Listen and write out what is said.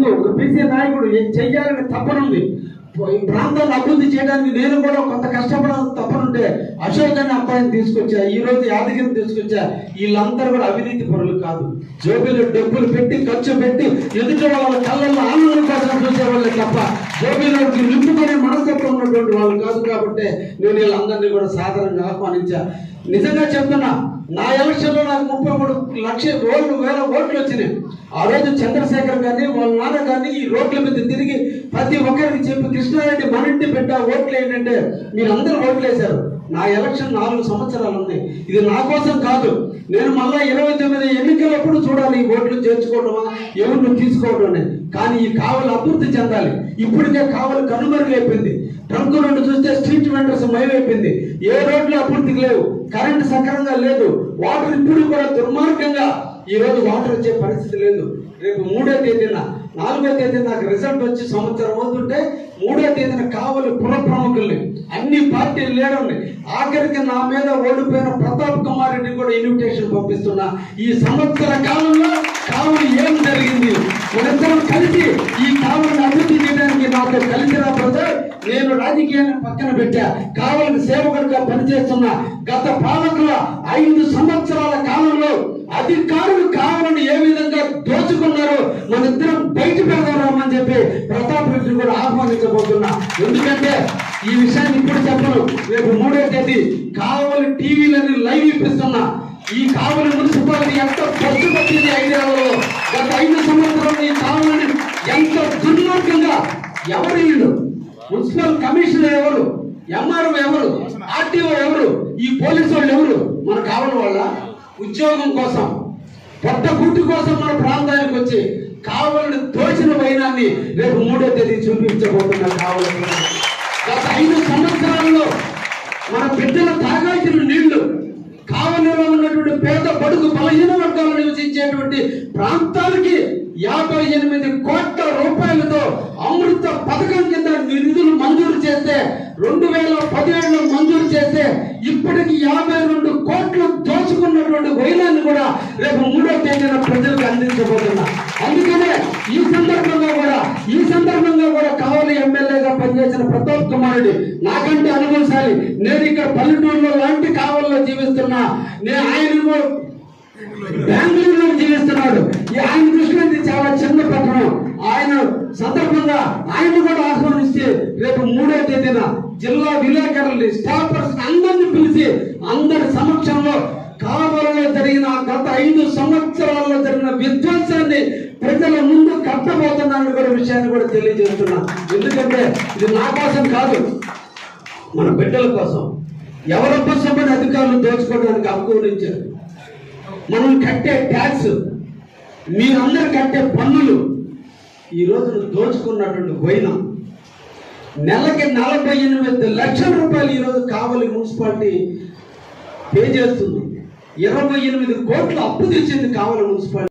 Young ఒక BC నాయకుడు ఏం చెయ్యాలని తప్పనుంది. ఈ ప్రాంతాన్ని అభివృద్ధి చేయడానికి నేను కూడా కొంత కష్టపడాలని తప్పనుంటే అశోక్ అనే అబ్బాయిని తీసుకొచ్చా ఈ రోజు యాదగిరిని తీసుకొచ్చా వీళ్ళందరూ కూడా అవినీతి పరులు కాదు. జోబీలు డబ్బులు పెట్టి ఖర్చు పెట్టి ఎదుటి వాళ్ళ కళ్ళల్లో ఆనందం కోసం చూసే వాళ్ళే తప్ప జోబీలోకి నింపుకునే మనస్తత్వం ఉన్నటువంటి వాళ్ళు కాదు కాబట్టి నేను వీళ్ళందరినీ కూడా సాధారణంగా ఆహ్వానించా. నిజంగా చెప్తున్నా నా ఎలక్షన్లో నాకు ముప్పై మూడు లక్ష రోడ్లు వేల ఓట్లు వచ్చినాయి. ఆ రోజు చంద్రశేఖర్ గారిని వాళ్ళ నాన్న గారిని ఈ రోడ్ల మీద తిరిగి ప్రతి ఒక్కరికి చెప్పి కృష్ణారెడ్డి మన ఇంటి బిడ్డ ఓట్లు ఏంటంటే మీరు అందరూ ఓట్లు వేశారు. నా ఎలక్షన్ నాలుగు సంవత్సరాలు ఉంది. ఇది నా కోసం కాదు. నేను మళ్ళా ఇరవై తొమ్మిది ఎన్నికలప్పుడు చూడాలి ఈ ఓట్లు చేర్చుకోవడమా ఎవరిని తీసుకోవడం కానీ ఈ కావలి అభివృద్ధి చెందాలి. ఇప్పటికే కావలు కనుమరుగైపోయింది. ట్రంక్ రోడ్డు చూస్తే స్ట్రీట్ వెండర్స్ భయమైపోయింది ఏ రోడ్లు అభివృద్ధికి లేవు. కరెంట్ సక్రమంగా లేదు. వాటర్ ఇప్పుడు కూడా దుర్మార్గంగా ఈ రోజు వాటర్ వచ్చే పరిస్థితి లేదు. రేపు మూడో తేదీన నాలుగో తేదీన నాకు రిజల్ట్ వచ్చి సంవత్సరం అవుతుంటే మూడో తేదీన కావలి పుర ప్రముఖుల్ని అన్ని పార్టీలు లేడండి ఆఖరికి నా మీద ఓడిపోయిన ప్రతాప్ కుమార్ రెడ్డి కూడా ఇన్విటేషన్ పంపిస్తున్నా. ఈ సంవత్సర కాలంలో కావలి ఏం జరిగింది? మనందరం కలిసి ఈ కావులను అభివృద్ధి చేయడానికి నాతో కలిసి నేను రాజకీయాన్ని పక్కన పెట్టా. కావలికి సేవకుడిగా పనిచేస్తున్న గత పాలకుల ఐదు సంవత్సరాల కాలంలో అధికారులు కావాలని ఏ విధంగా దోచుకున్నారో మన ఇద్దరం బయట పెడదామని చెప్పి ప్రతాప్ రెడ్డి కూడా ఆహ్వానించబోతున్నా. ఎందుకంటే ఈ విషయాన్ని ఇప్పుడు చెప్పను. రేపు మూడో తేదీ కావలి టీవీలని లైవ్ ఇప్పిస్తున్నా. ఈ కావలి మున్సిపాలిటీ ఎంత ఖర్చు పట్టింది ఐదేళ్ళలో గత ఐదు సంవత్సరాలు ఈ కావలిని ఎంత దుర్మార్గంగా ఎవరు వీళ్ళు మున్సిపల్ కమిషనర్ ఎవరు? ఎంఆర్ఓ ఎవరు? ఆర్టీఓ ఎవరు? ఈ పోలీసు వాళ్ళు ఎవరు? మన కావడం వల్ల ఉద్యోగం కోసం. పొట్ట గుట్టు కోసం మన ప్రాంతానికి వచ్చి కావలిని దోచిన వైనాన్ని రేపు మూడో తేదీ చూపించబోతున్న కావలి గత ఐదు సంవత్సరాల్లో మన బిడ్డల తాగాల్సిన నీళ్ళు కావలిలో ఉన్నటువంటి పేద బడుగు బలహీన వర్గాలు నివసించేటువంటి ప్రాంతాలకి యాభై ఎనిమిది కోట్ల రూపాయలు రెండు వేల పదిహేడులో మంజూరు చేస్తే ఇప్పటికి యాభై రెండు కోట్లు దోచుకున్నటువంటి వైలాన్ని కూడా రేపు మూడో తేదీన ప్రజలకు అందించబోతున్నా. అందుకనే ఈ సందర్భంగా కూడా ఈ సందర్భంగా కూడా కావలి ఎమ్మెల్యేగా పనిచేసిన ప్రతాప్ కుమారుడి నాకంటే అనుభవశాలి నేను ఇక్కడ పల్లెటూరులో లాంటి కావల్లో జీవిస్తున్నా. నేను ఆయన బెంగళూరులో జీవిస్తున్నాడు ఈ ఆయన దృష్టిలో ఇది చాలా చిన్న పట్టణం ఆయన సందర్భంగా ఆయన కూడా ఆహ్వానిస్తే రేపు మూడో తేదీన జిల్లా విలేకరుల్ని స్టాఫ్ పర్సన్ అందరిని పిలిచి అందరి సమక్షంలో కావలలో జరిగిన గత ఐదు సంవత్సరాల్లో జరిగిన విధ్వంసాన్ని ప్రజల ముందు కట్టబోతున్నాను కూడా విషయాన్ని కూడా తెలియజేస్తున్నా. ఎందుకంటే ఇది నా కోసం కాదు మన బిడ్డల కోసం. ఎవరి కోసమని అధికారులు దోచుకోవడానికి అనుకూలించారు మనం కట్టే ట్యాక్స్ మీరందరూ కట్టే పన్నులు ఈ రోజు దోచుకున్నటువంటి పోయినా నెలకి నలభై ఎనిమిది లక్షల రూపాయలు ఈరోజు కావలి మున్సిపాలిటీ పే చేస్తుంది. ఇరవై ఎనిమిది కోట్లు అప్పు తెచ్చింది కావలి మున్సిపాలిటీ.